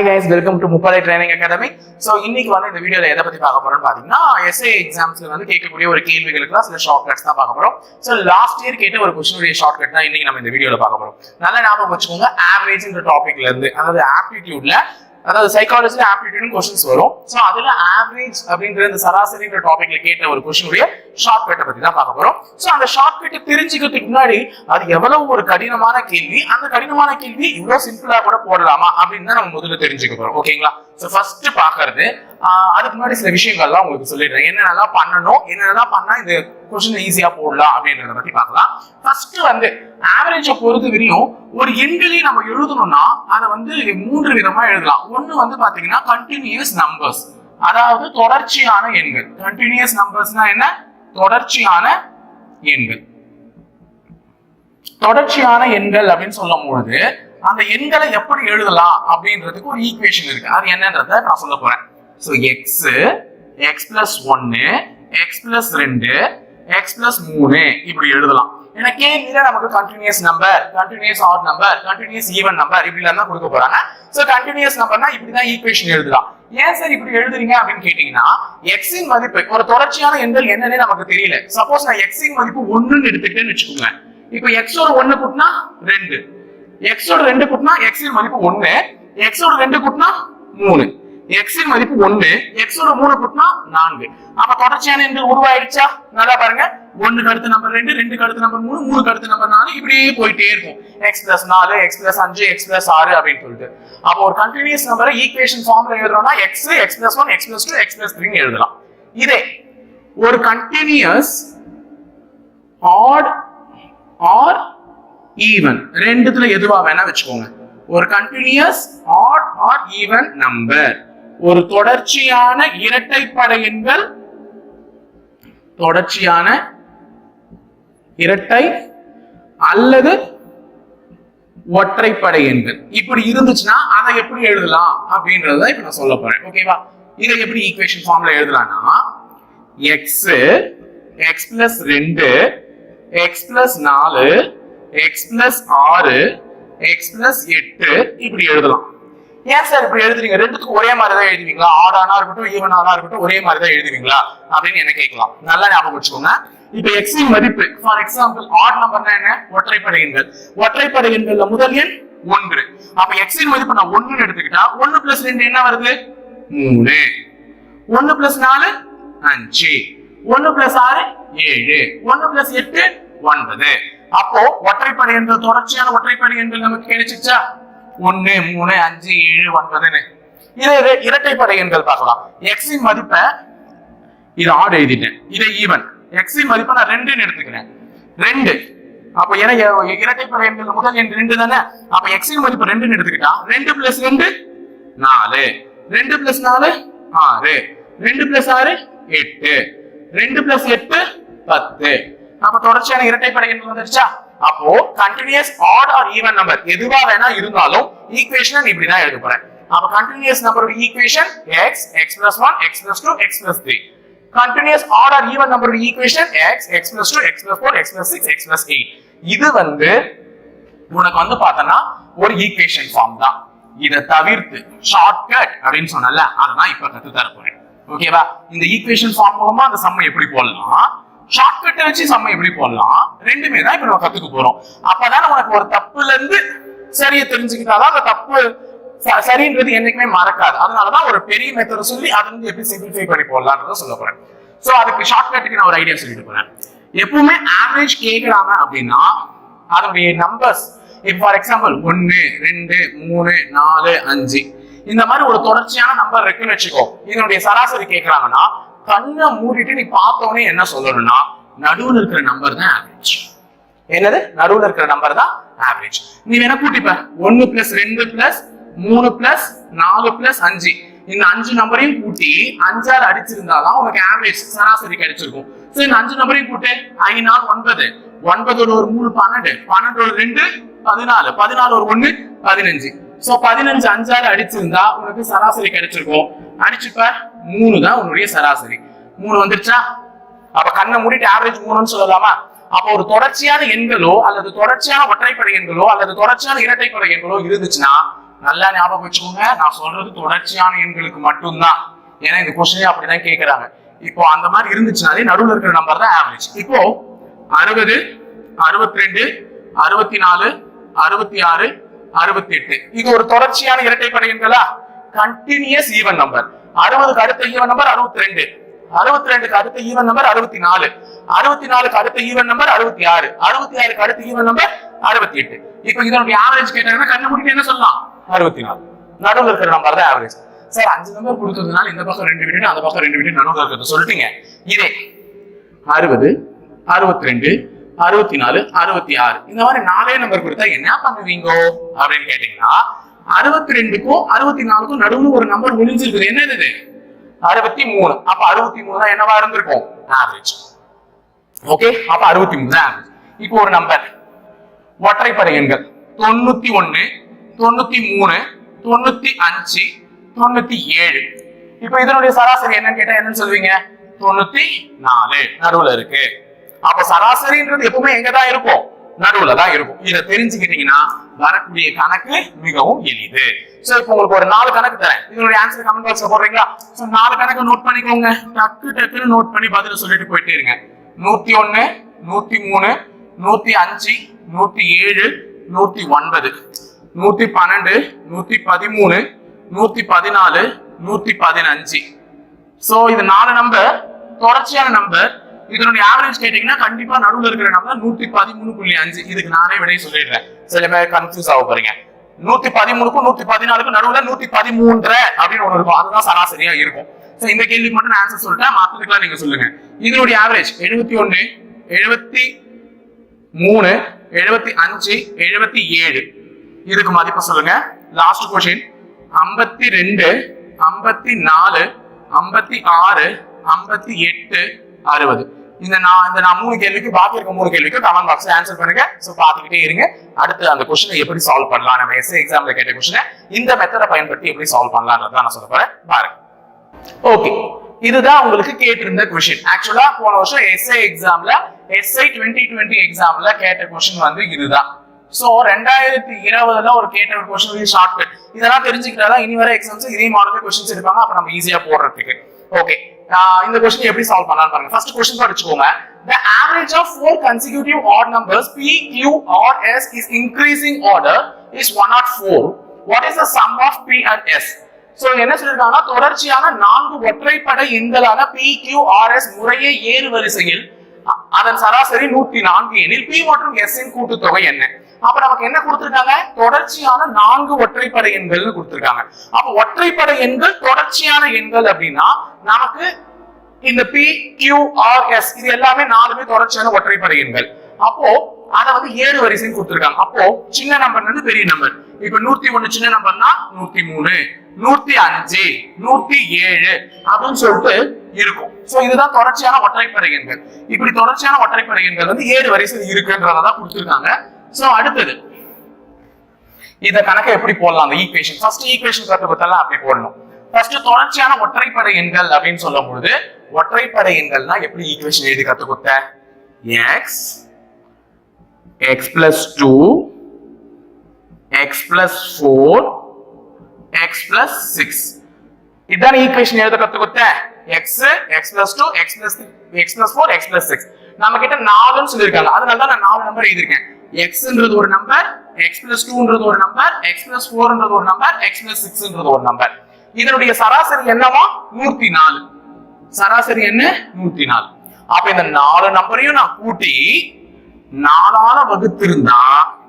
Hi guys welcome to முப்படை training academy so இன்னைக்கு வந்து இந்த வீடியோல எதை பத்தி பார்க்க போறோம்னு பாத்தீங்கன்னா எஸ்ஏ எக்ஸாம்ஸ்ல வந்து கேட்கக்கூடிய ஒரு கேள்விகளுக்கு சில ஷார்ட் கட்ஸ் தான் பார்க்க போறோம். ஸோ லாஸ்ட் இயர் கேட்ட ஒரு கொஸ்டினுடைய ஷார்ட் கட் தான் இன்னைக்கு நம்ம இந்த வீடியோல பார்க்க போறோம். நல்ல ஞாபகம் வச்சுக்கோங்க ஆவரேஜ்ன்ற டாபிக்ல இருந்து அதாவது ஆப்டிடியூட்ல அதாவது சைக்காலஜில ஆப்டிடியூட் கொஸ்டின்ஸ் வரும். ஸோ அதுல ஆவரேஜ் அப்படிங்கிற இந்த சராசரின்ற டாபிக்ல கேட்ட ஒரு கொஸ்டினுடைய ஷார்ட் கட்டை பத்தி தான் பார்க்க போறோம். ஸோ அந்த ஷார்ட் கட்டை தெரிஞ்சுக்கிறதுக்கு முன்னாடி அது எவ்வளவு ஒரு கடினமான கேள்வி? அந்த கடினமான கேள்வி இவ்வளவு சிம்பிளா கூட போடலாமா அப்படின்னு தான் நம்ம முதல்ல தெரிஞ்சுக்க போறோம். ஓகேங்களா ஸோ ஃபர்ஸ்ட் பாக்குறது அதுக்கு முன்னாடி சில விஷயங்கள்லாம் உங்களுக்கு சொல்லிடுறேன். என்னென்னலாம் பண்ணணும்? என்னென்னலாம் பண்ணா இந்த கொஸ்டின் ஈஸியா போடலாம் அப்படின்றத பத்தி பார்க்கலாம். ஃபர்ஸ்ட் வந்து ஆவரேஜை பொறுத்த வரையும் ஒரு எண்களையும் நம்ம எழுதணும்னா அதை வந்து மூன்று விதமா எழுதலாம். ஒண்ணு வந்து பாத்தீங்கன்னா கண்டினியூஸ் நம்பர்ஸ் அதாவது தொடர்ச்சியான எண்கள். கண்டினியூஸ் நம்பர்ஸ்னா என்ன? தொடர்ச்சியான எண்கள். தொடர்ச்சியான எண்கள் அப்படின்னு சொல்லும் பொழுது அந்த எண்களை எப்படி எழுதலாம் அப்படின்றதுக்கு ஒரு ஈக்குவேஷன் இருக்கு. அது என்னன்றத நான் சொல்ல போறேன். ஸோ எக்ஸ் எக்ஸ் பிளஸ் ஒன்னு எக்ஸ் பிளஸ் ரெண்டு எக்ஸ் பிளஸ் மூணு இப்படி எழுதலாம். ஏன்னா இதுல நமக்கு continuous number continuous odd number continuous even number இப்படி தான் கொடுக்க போறாங்க. ஸோ கண்டினியூஸ் நம்பர்னா இப்படிதான் ஈக்குவேஷன் எழுதலாம். ஏன் சார் இப்படி எழுதுறீங்க அப்படின்னு கேட்டீங்கன்னா எக்ஸின் மதிப்பு ஒரு தொடர்ச்சியான எண்கள் என்னன்னு நமக்கு தெரியல. சப்போஸ் நான் எக்ஸின் மதிப்பு ஒண்ணுன்னு எடுத்துக்கிட்டேன்னு வச்சுக்கோங்க இப்போ எக்ஸோட ஒண்ணு கூட்டினா ரெண்டு. எக்ஸோட ரெண்டு கூட்டினா எக்ஸின் மதிப்பு ஒண்ணு. எக்ஸோட ரெண்டு கூட்டினா மூணு. எக்ஸின் மதிப்பு ஒண்ணு. எக்ஸோட மூணு கூட்டினா நான்கு. அப்ப தொடர்ச்சியான எண்கள் உருவாயிடுச்சா? நல்லா பாருங்க. ஒண்ணுக்கு அடுத்த நம்பர் ரெண்டு ரெண்டுக்கு அடுத்த நம்பர் மூணு மூணுக்கு அடுத்த நம்பர் நாலு இப்படியே போயிட்டே இருக்கும். எக்ஸ் பிளஸ் நாலு எக்ஸ் பிளஸ் அஞ்சு எக்ஸ் பிளஸ் ஆறு அப்படின்னு சொல்லிட்டு. அப்போ ஒரு கண்டினியூஸ் நம்பரை ஈக்குவேஷன் ஃபார்ம்ல எழுதுறோம்னா x x plus one x plus two x plus three எழுதலாம். இதே ஒரு கண்டினியூஸ் ஆட் ஆர் ஈவன் ரெண்டுத்துல எதுவா வேணா வச்சுக்கோங்க. ஒரு continuous odd or even number ஒரு தொடர்ச்சியான இரட்டைப்படை எண்கள் தொடர்ச்சியான இரட்டை அல்லது ஒற்றைப்படை எண்கள் இப்படி இருந்துச்சுன்னா அதை எப்படி எழுதலாம் அப்படின்றத இப்ப நான் சொல்ல போறேன். ஓகேவா இதை எப்படி ஈக்குவேஷன் ஃபார்ம்ல எழுதலாம்னா எக்ஸ் எக்ஸ் பிளஸ் ரெண்டு எக்ஸ் பிளஸ் நாலு எக்ஸ் பிளஸ் ஆறு எக்ஸ் பிளஸ் எட்டு இப்படி எழுதலாம். ஏன் சார் இப்படி எழுதுறீங்க? ரெண்டுக்கும் ஒரே மாதிரி தான் எழுதுவீங்களா ஆடானா இருக்கட்டும் ஈவனானா இருக்கட்டும் ஒரே மாதிரி தான் எழுதுவீங்களா? அப்படின்னு என்ன கேட்கலாம். நல்லா ஞாபகம் வச்சுக்கோங்க. இப்ப எக்ஸின் மதிப்பு ஃபார் எக்ஸாம்பிள் ஆட் நம்பர்னா என்ன? ஒற்றைப்படை எண்கள். ஒற்றைப்படை எண்கள்ல முதல் எண் ஒன்று. அப்ப எக்ஸின் மதிப்பு நான் ஒன்னு எடுத்துக்கிட்டா ஒன்னு பிளஸ் ரெண்டு என்ன வருது? மூணு. ஒன்னு பிளஸ் நாலு அஞ்சு. ஒன்னு பிளஸ் ஆறு ஏழு. ஒன்னு பிளஸ் எட்டு ஒன்பது. அப்போ ஒற்றைப்படை எண்கள் தொடர்ச்சியான ஒற்றைப்படை எண்கள் நமக்கு கிடைச்சிச்சா ஒன்னு மூணு அஞ்சு ஏழு ஒன்பதுன்னு இதை இர- இரட்டைப்படை எண்கள் பார்க்கலாம். எக்ஸின் மதிப்பை இது ஆடு எழுதிட்டேன். இதை ஈவன் எக்ஸின் மதிப்பை நான் ரெண்டுன்னு எடுத்துக்கிறேன். ரெண்டு. அப்ப ஏன்னா இரட்டைப்படை எண்கள் முதல் எண் ரெண்டு தானே? அப்ப எக்ஸின் மதிப்பு ரெண்டுன்னு எடுத்துக்கிட்டா ரெண்டு பிளஸ் ரெண்டு நாலு. ரெண்டு பிளஸ் நாலு ஆறு. ரெண்டு பிளஸ் ஆறு எட்டு. ரெண்டு பிளஸ் எட்டு பத்து. அப்ப தொடர்ச்சியான இரட்டைப்படை எண் வந்துருச்சா? அப்போ continuous odd or even number எதுவா வேணா இருந்தாலும் ஈக்குவேஷன் இப்படிதான் எழுத போறேன். அப்ப கண்டினியூஸ் நம்பரோட equation x x plus one x plus two x plus three continuous odd or even நம்பரோட equation x x plus two x plus four x plus six x plus eight இது வந்து உனக்கு வந்து பார்த்தனா ஒரு ஈக்குவேஷன் ஃபார்ம் தான். இதை தவிர்த்து ஷார்ட்கட் அப்படின்னு சொன்னல அததான் இப்ப கத்து தர போறேன் ஓகேவா இந்த ஈக்குவேஷன் ஃபார்ம் மூலமா அந்த சம்மை எப்படி போடலாம்? ஷார்ட்கட்டை வச்சு சம்மை எப்படி போடலாம்? ரெண்டுமே தான் இப்ப நம்ம கத்துக்க போறோம். அப்பதான் உனக்கு ஒரு தப்புல இருந்து சரியை தெரிஞ்சுக்கிட்டாதான் அந்த தப்பு ச- சரின்றது என்னைக்குமே மறக்காது. அதனாலதான் ஒரு பெரிய மெத்தட சொல்லி அதை வந்து எப்படி சிம்பிளிஃபை பண்ணி போடலாம்ன்றத சொல்ல போறேன். சோ அதுக்கு ஷார்ட்கட்டுக்கு நான் ஒரு ஐடியா சொல்லிட்டு போறேன். எப்பவுமே ஆவரேஜ் கேட்கலாம அப்படின்னா அதனுடைய நம்பர்ஸ் இப்போ ஃபார் எக்ஸாம்பிள் ஒன்னு ரெண்டு மூணு நாலு அஞ்சு. இந்த மாதிரி ஒரு தொடர்ச்சியான நம்பர் இருக்குன்னு வச்சுக்கோ. இதனுடைய சராசரி கேட்கறாங்கன்னா கண்ணை மூடிட்டு நீ பார்த்தோன்னே என்ன சொல்லணும்னா நடுவில் இருக்கிற நம்பர் தான் ஆவரேஜ் என்னது? நடுவில் இருக்கிற நம்பர் தான் ஆவரேஜ் நீ வேணா கூட்டிப்ப ஒன்னு பிளஸ் ரெண்டு பிளஸ் மூணு பிளஸ் நாலு பிளஸ் அஞ்சு. இந்த அஞ்சு நம்பரையும் கூட்டி அஞ்சாறு அடிச்சிருந்தாதான் உனக்கு ஆவரேஜ் சராசரி கிடைச்சிருக்கும். சோ இந்த அஞ்சு நம்பரையும் கூட்டு. ஐந்து நாள் ஒன்பது. ஒன்பதோட ஒரு மூணு பன்னெண்டு. பன்னெண்டோட ரெண்டு பதினாலு. பதினாலு ஒரு ஒண்ணு பதினஞ்சு. சோ பதினஞ்சு அஞ்சாறு அடிச்சிருந்தா உனக்கு சராசரி கிடைச்சிருக்கும். அடிச்சுப்ப மூணு தான் உன்னுடைய சராசரி. மூணு வந்துருச்சா? அப்ப கண்ணை மூடிட்டு ஆவரேஜ் மூணுன்னு சொல்லலாமா? அப்ப ஒரு தொடர்ச்சியான எண்களோ அல்லது தொடர்ச்சியான ஒற்றைப்படை எண்களோ அல்லது தொடர்ச்சியான இரட்டைப்படை எண்களோ இருந்துச்சுன்னா நல்லா ஞாபகம் வச்சுக்கோங்க நான் சொல்றது தொடர்ச்சியான எண்களுக்கு மட்டும்தான். ஏன்னா இந்த கொஸ்டினே அப்படிதான் கேட்கறாங்க இப்போ அந்த மாதிரி இருந்துச்சுனாலே நடுவில் இருக்கிற நம்பர் தான் ஆவரேஜ் இப்போ அறுபது அறுபத்தி ரெண்டு அறுபத்தி நாலு அறுபத்தி ஆறு அறுபத்தி எட்டு இது ஒரு தொடர்ச்சியான இரட்டைப்படை எண்களா? கண்டினியூஸ் ஈவன் நம்பர் அறுபதுக்கு அடுத்த ஈவன் நம்பர் அறுபத்தி ரெண்டு அறுபத்தி ரெண்டுக்கு அடுத்த ஈவன் நம்பர் அறுபத்தி நாலு அறுபத்தி நாலுக்கு அடுத்த ஈவன் நம்பர் அறுபத்தி ஆறு அறுபத்தி ஆறுக்கு அடுத்த ஈவன் நம்பர் அறுபத்தி எட்டு இப்போ இதனுடைய ஆவரேஜ் கேட்டாங்கன்னா கண்ணு மூடிட்டு என்ன சொல்லலாம்? அறுபத்தி நாலு நடுவில் இருக்கிற நம்பர் தான் ஆவரேஜ் சார் அஞ்சு நம்பர் கொடுத்ததுனால இந்த பக்கம் ரெண்டு வீடு அந்த பக்கம் ரெண்டு வீடு நடுவில் இருக்கிறது சொல்லிட்டீங்க. இதே அறுபது அறுபத்தி ரெண்டு அறுபத்தி நாலு அறுபத்தி ஆறு இந்த மாதிரி நாலே நம்பர் கொடுத்தா என்ன பண்ணுவீங்க? அப்படின்னு கேட்டீங்கன்னா அறுபத்தி ரெண்டுக்கும் அறுபத்தி நாலுக்கும் நடுவுல ஒரு நம்பர் முடிஞ்சிருக்குது. என்னது இது? அறுபத்தி மூணு அப்ப அறுபத்தி மூணு தான் என்னவா இருந்திருக்கும்? ஆவரேஜ் ஓகே அப்ப அறுபத்தி மூணு தான் இப்போ ஒரு நம்பர் ஒற்றைப்படை எண்கள். தொண்ணூத்தி ஒண்ணு தொண்ணூத்தி மூணு தொண்ணூத்தி அஞ்சு தொண்ணூத்தி ஏழு இப்போ இதனுடைய சராசரி என்னன்னு கேட்டா என்னன்னு சொல்லுவீங்க? தொண்ணூத்தி நாலு நடுவுல இருக்கு. அப்ப சராசரின்றது எப்பவுமே எங்கதான் இருக்கும்? நடுவுல தான் இருக்கும். இதை தெரிஞ்சுக்கிட்டீங்கன்னா வரக்கூடிய கணக்கு மிகவும் எளிது. சோ இப்போ உங்களுக்கு ஒரு நாலு கணக்கு தரேன். இதனுடைய ஆன்சர் கமெண்ட் பாக்ஸ்ல போடுறீங்களா? சோ நாலு கணக்கு நோட் பண்ணிக்கோங்க. டக்கு டக்குன்னு நோட் பண்ணி பதில சொல்லிட்டு போயிட்டே இருங்க. நூத்தி ஒண்ணு நூத்தி மூணு நூத்தி அஞ்சு நூத்தி ஏழு நூத்தி ஒன்பது நூத்தி பன்னெண்டு நூத்தி பதிமூணு நூத்தி பதினாலு நூத்தி பதினஞ்சு. சோ இது நாலு நம்பர் தொடர்ச்சியான நம்பர் இதனுடைய ஆவரேஜ் கேட்டீங்கன்னா கண்டிப்பா நடுவில் இருக்கிற நம்பர் நூத்தி பதிமூணு புள்ளி அஞ்சு. இதுக்கு நானே விடையை சொல்லிடுறேன். சில பேர் கன்ஃபியூஸ் ஆக போறீங்க. நூத்தி பதிமூணுக்கும் நூத்தி பதினாலுக்கும் நடுவுல நூத்தி பதிமூன்று அப்படின்னு ஒண்ணு இருக்கும். அதுதான் சராசரியா இருக்கும். சோ இந்த கேள்விக்கு மட்டும் நான் ஆன்சர் சொல்லிட்டேன். மத்ததுக்கெல்லாம் நீங்க சொல்லுங்க. இதனுடைய ஆவரேஜ் எழுபத்தி ஒண்ணு எழுபத்தி மூணு எழுபத்தி அஞ்சு எழுபத்தி ஏழு. இதுக்கு மதிப்பு சொல்லுங்க. லாஸ்ட் கொஸ்டின் ஐம்பத்தி ரெண்டு ஐம்பத்தி நாலு ஐம்பத்தி ஆறு ஐம்பத்தி எட்டு அறுபது. இந்த நான் இந்த நான் மூணு கேள்விக்கு பாக்கி இருக்க மூணு கேள்விக்கு கமெண்ட் பாக்ஸ்ல ஆன்சர் பண்ணுங்க. சோ பாத்துக்கிட்டே இருங்க. அடுத்து அந்த கொஸ்டினை எப்படி சால்வ் பண்ணலாம்? நம்ம எஸ்ஏ எக்ஸாம்ல கேட்ட கொஸ்டினை இந்த மெத்தடை பயன்படுத்தி எப்படி சால்வ் பண்ணலாம்ன்றத நான் சொல்ல போறேன். பாருங்க. ஓகே இதுதான் உங்களுக்கு கேட்டிருந்த கொஸ்டின் ஆக்சுவலா போன வருஷம் எஸ்ஐ எக்ஸாம்ல எஸ்ஐ டுவெண்ட்டி டுவெண்ட்டி எக்ஸாம்ல கேட்ட கொஸ்டின் வந்து இதுதான். சோ ரெண்டாயிரத்தி இருபதுல ஒரு கேட்ட ஒரு கொஸ்டின் ஷார்ட்கட் இதெல்லாம் தெரிஞ்சுக்கிட்டாதான் இனி வர எக்ஸாம்ஸ் இதே மாடல் கொஸ்டின்ஸ் எடுப்பாங்க. அப்ப நம்ம ஈஸியா போடுறதுக்கு. ஓகே இந்த கொஸ்டின் எப்படி சால்வ் பண்ணலாம் பாருங்க. ஃபர்ஸ்ட் கொஸ்டின் படிச்சுக்கோங்க the average of four consecutive odd numbers p q or s is increasing order is 104 what is the sum of p and s? So என்ன சொல்லிருக்காங்கன்னா தொடர்ச்சியான நான்கு ஒற்றைப்படை எண்களான பி கியூ ஆர் எஸ் முறையே ஏறு வரிசையில் அதன் சராசரி நூத்தி நான்கு எனில் பி மற்றும் எஸ் இன் கூட்டுத்தொகை என்ன? அப்ப நமக்கு என்ன கொடுத்திருக்காங்க? தொடர்ச்சியான நான்கு ஒற்றைப்படை எண்கள்னு கொடுத்திருக்காங்க. அப்ப ஒற்றைப்படை எண்கள் தொடர்ச்சியான எண்கள் அப்படின்னா நமக்கு இந்த பி கியூ ஆர் எஸ் இது எல்லாமே நாலுமே தொடர்ச்சியான ஒற்றைப்படை எண்கள். அப்போ அத வந்து ஏழு வரிசைன்னு கொடுத்திருக்காங்க. அப்போ சின்ன நம்பர்ல இருந்து பெரிய நம்பர் இப்ப நூத்தி ஒண்ணு சின்ன நம்பர்னா நூத்தி மூணு நூத்தி அஞ்சு நூத்தி ஏழு அப்படின்னு சொல்லிட்டு இருக்கும். சோ இதுதான் தொடர்ச்சியான ஒற்றைப்படை எண்கள். இப்படி தொடர்ச்சியான ஒற்றைப்படை எண்கள் வந்து ஏழு வரிசையில் இருக்குன்றதான் கொடுத்திருக்காங்க. சோ அடுத்தது. இந்த கணக்கை எப்படி போடலாம் அந்த ஈக்குவேஷன் ஃபர்ஸ்ட் ஈக்குவேஷன் கற்றுக்கொடுத்தாலும் அப்படி போடணும். ஃபர்ஸ்ட் தொடர்ச்சியான ஒற்றைப்படை எண்கள் அப்படின்னு சொல்லும் பொழுது ஒற்றைப்படை எண்கள்னா எப்படி ஈக்குவேஷன் எழுதி கத்து கொடுத்த? X x plus two x plus four x plus six இதுதான் ஈக்குவேஷன் எழுத கத்து கொடுத்த? X x plus two x plus x plus four x plus six நம்ம கிட்ட நாலுன்னு சொல்லியிருக்காங்க. அதனால தான் நான் நாலு நம்பர் எழுதியிருக்கேன். எக்ஸ்ன்றது ஒரு நம்பர் எக்ஸ் பிளஸ் டூன்றது ஒரு நம்பர் எக்ஸ் பிளஸ் ஃபோர்ன்றது ஒரு நம்பர் எக்ஸ் பிளஸ் சிக்ஸ்ன்றது ஒரு நம்பர் இதனுடைய சராசரி என்னவா? நூத்தி நாலு. சராசரி என்ன? நூத்தி நாலு. அப்ப இந்த நாலு நம்பரையும் நான் கூட்டி நாலால வகுத்திருந்தா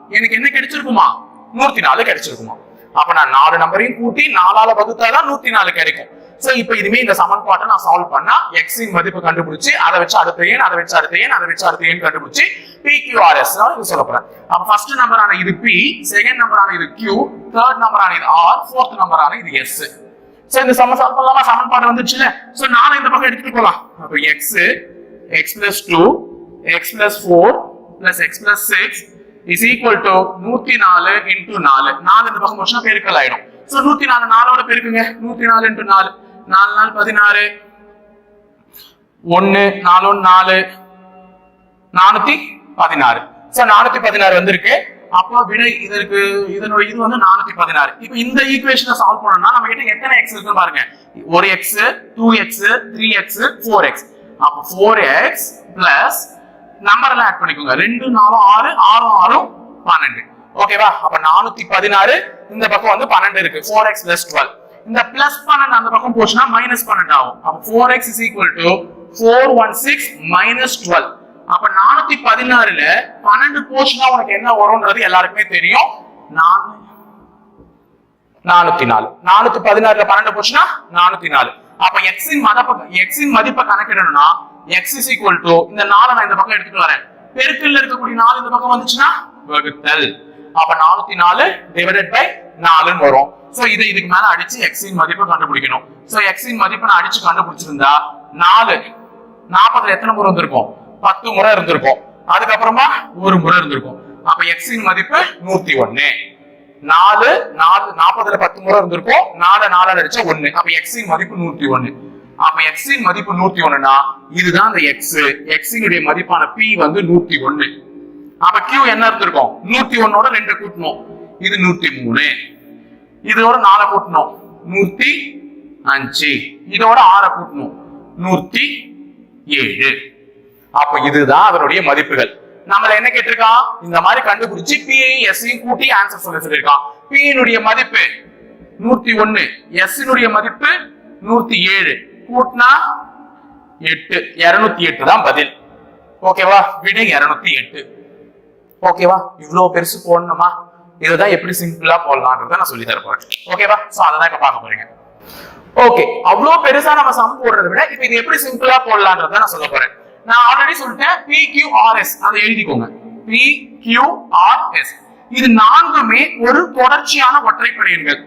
எனக்கு என்ன கிடைச்சிருக்குமா? நூத்தி நாலு கிடைச்சிருக்குமா? அப்ப நான் நாலு நம்பரையும் கூட்டி நாலால வகுத்தாதான் நூத்தி நாலு கிடைக்கும். சோ இப்ப இதுமே இந்த சமன்பாட்டை நான் சால்வ் பண்ணா எக்ஸின் மதிப்பு கண்டுபிடிச்சு அதை வச்சு அடுத்த ஏன் அதை வச்சு அடுத்த ஏன் அதை வச்சு அடுத்த ஏன் கண்டுபிடிச்சு PQRS நான் இது சொல்ல போறேன் அப்ப ஃபர்ஸ்ட் நம்பரான இது P செகண்ட் நம்பரான இது Q தேர்ட் நம்பரான இது R ஃபோர்த் நம்பரான இது S. சோ இந்த சம சால்வ் சமன்பாடு வந்துச்சுல. சோ நானும் இந்த பக்கம் எடுத்துட்டு போலாம். அப்ப x x plus 2 x plus 4 plus x plus 6 is equal to 104 into 4 4 இந்த பக்கம் போச்சுன்னா பெருக்கல் ஆயிடும். சோ 104 நாலோட பெருக்குங்க. 104 into 4 4 நாள் 16 ஒன்னு நாலு நாலு. நானூத்தி பதினாறு. சோ நானூத்தி பதினாறு வந்திருக்கு. அப்போ விடை இதற்கு இதனுடைய இது வந்து நானூத்தி பதினாறு. இப்போ இந்த ஈக்குவேஷனை சால்வ் பண்ணணும்னா நம்ம கிட்ட எத்தனை எக்ஸ் இருக்கு பாருங்க. ஒரு x two x three x four x அப்போ ஃபோர் எக்ஸ் பிளஸ் நம்பர் எல்லாம் ஆட் பண்ணிக்கோங்க. ரெண்டு நாலும் ஆறு ஆறும் ஆறும் பன்னெண்டு. ஓகேவா அப்ப நானூத்தி பதினாறு இந்த பக்கம் வந்து பன்னெண்டு இருக்கு. ஃபோர் எக்ஸ் பிளஸ் டுவெல் இந்த பிளஸ் பன்னெண்டு அந்த பக்கம் போச்சுன்னா மைனஸ் பன்னெண்டு ஆகும். அப்ப four x is equal to four one six minus twelve அப்ப நானூத்தி பதினாறுல பன்னெண்டு போர்ஷனா உனக்கு என்ன வரும்ன்றது எல்லாருக்குமே தெரியும். நானு நானூத்தி நாலு. நானூத்தி பதினாறுல பன்னெண்டு போச்சுன்னா நானூத்தி நாலு. அப்ப எக்ஸின் இன் எக்ஸின் மதிப்பை கணக்கிடணும்னா எக்ஸ் இஸ் ஈக்குவல் டு இந்த நாலை நான் இந்த பக்கம் எடுத்துட்டு வரேன். பெருக்கல்ல இருக்கக்கூடிய நாலு இந்த பக்கம் வந்துச்சுன்னா வகுத்தல். அப்ப நானூத்தி நாலு டிவைடட் பை நாலுன்னு வரும். சோ இதை இதுக்கு மேல அடிச்சு எக்ஸின் மதிப்பை கண்டுபிடிக்கணும். சோ எக்ஸின் மதிப்பை நான் அடிச்சு கண்டுபிடிச்சிருந்தா நாலு. நாற்பதுல எத்தனை முறை வந்திருக்கும்? பத்து முறை இருந்திருக்கும். அதுக்கப்புறமா ஒரு முறை இருந்திருக்கும். அப்ப எக்ஸின் மதிப்பு நூத்தி ஒண்ணு. நாலு நாலு நாற்பதுல பத்து முறை இருந்திருக்கும். நாலு நாலு அடிச்சா ஒண்ணு. அப்ப எக்ஸின் மதிப்பு நூத்தி ஒண்ணு. அப்ப எக்ஸின் மதிப்பு நூத்தி ஒண்ணுனா இதுதான் அந்த எக்ஸ் எக்ஸ் மதிப்பான பி வந்து நூத்தி ஒண்ணு. அப்ப கியூ என்ன இருந்திருக்கும்? நூத்தி ஒன்னோட ரெண்டு கூட்டணும். இது நூத்தி மூணு. இதோட நாலை கூட்டணும். நூத்தி அஞ்சு. இதோட ஆறை கூட்டணும். நூத்தி ஏழு. அப்ப இதுதான் அதனுடைய மதிப்புகள். நம்மள என்ன கேட்டிருக்கான்? இந்த மாதிரி கண்டுபிடிச்சு பி எஸ் e கூட்டி ஆன்சர் சொல்ல சொல்லியிருக்கான். P மதிப்பு நூத்தி ஒண்ணு எஸ்னுடைய மதிப்பு நூத்தி ஏழு. கூட்டினா எட்டு இருநூத்தி எட்டு தான் பதில். ஓகேவா விடை இருநூத்தி எட்டு. ஓகேவா இவ்வளவு பெருசு போடணுமா? இதுதான் எப்படி சிம்பிளா போடலான்றத நான் சொல்லி தரப்போறேன் ஓகேவா சோ அதை தான் இப்ப பார்க்க போறீங்க. ஓகே அவ்வளவு பெருசா நம்ம சம் போடுறத விட இப்ப இது எப்படி சிம்பிளா போடலான்றத நான் சொல்ல போறேன். நான் ஆல்ரெடி சொல்லிட்டேன் பி கியூ ஆர் எஸ் அதை எழுதிக்கோங்க. பி கியூ ஆர் எஸ் இது நான்குமே ஒரு தொடர்ச்சியான ஒற்றைப்படை எண்கள்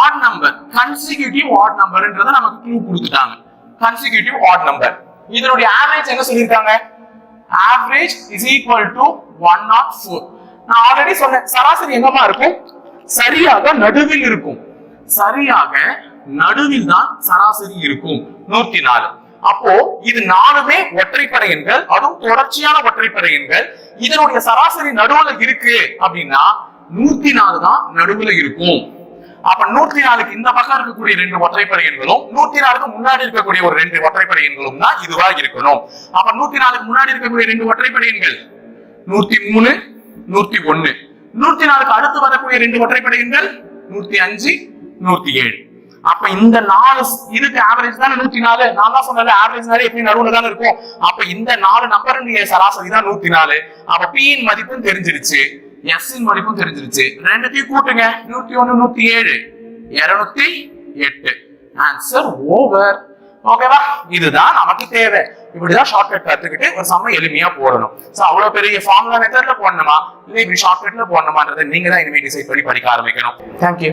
ஆட் நம்பர் கன்சிக்யூட்டிவ் ஆட் நம்பர்ன்றத நமக்கு க்ளூ கொடுத்துட்டாங்க. கன்சிக்யூட்டிவ் ஆட் நம்பர் இதனுடைய ஆவரேஜ் என்ன சொல்லியிருக்காங்க? Average is equal to one nought four நான் ஆல்ரெடி சொன்னேன் சராசரி எங்கம்மா இருக்கும்? சரியாக நடுவில் இருக்கும். சரியாக நடுவில் தான் சராசரி இருக்கும். நூத்தி நாலு. அப்போ இது நாலுமே ஒற்றைப்படை எண்கள் அதுவும் தொடர்ச்சியான ஒற்றைப்படை எண்கள். இதனுடைய சராசரி நடுவுல இருக்கு அப்படின்னா நூத்தி நாலு தான் நடுவுல இருக்கும். அப்ப நூத்தி நாலுக்கு இந்த பக்கம் இருக்கக்கூடிய ரெண்டு ஒற்றைப்படை எண்களும் நூத்தி நாலுக்கு முன்னாடி இருக்கக்கூடிய ஒரு ரெண்டு ஒற்றைப்படை எண்களும் தான் இதுவா இருக்கணும். அப்ப நூத்தி நாலுக்கு முன்னாடி இருக்கக்கூடிய ரெண்டு ஒற்றைப்படை எண்கள் நூத்தி மூணு நூத்தி ஒண்ணு. நூத்தி நாலுக்கு அடுத்து வரக்கூடிய ரெண்டு ஒற்றைப்படை எண்கள் நூத்தி அஞ்சு நூத்தி ஏழு. அப்ப இந்த நாலு இதுக்கு ஆவரேஜ் தானே நூத்தி நாலு நான் தான் சொன்னேன் ஆவரேஜ் எப்படி நடுவுல தானே இருக்கும். அப்ப இந்த நாலு நம்பருடைய சராசரி தான் நூத்தி நாலு அப்ப பியின் மதிப்பும் தெரிஞ்சிருச்சு எஸ் இன் மதிப்பும் தெரிஞ்சிருச்சு. ரெண்டுத்தையும் கூட்டுங்க. நூத்தி ஒண்ணு நூத்தி ஏழு. இருநூத்தி எட்டு. ஆன்சர் ஓவர் ஓகேவா இதுதான் நமக்கு தேவை. இப்படிதான் ஷார்ட்கட் கத்துக்கிட்டு ஒரு சம்ம எளிமையா போடணும். சோ அவ்வளவு பெரிய ஃபார்முலா மெத்தட்ல போடணுமா? இல்ல இப்படி ஷார்ட்கட்ல போடணுமான்றதை நீங்க தான் இனிமே டிசைட் பண்ணி படிக்க ஆரம்பிக்கணும். தேங்க்யூ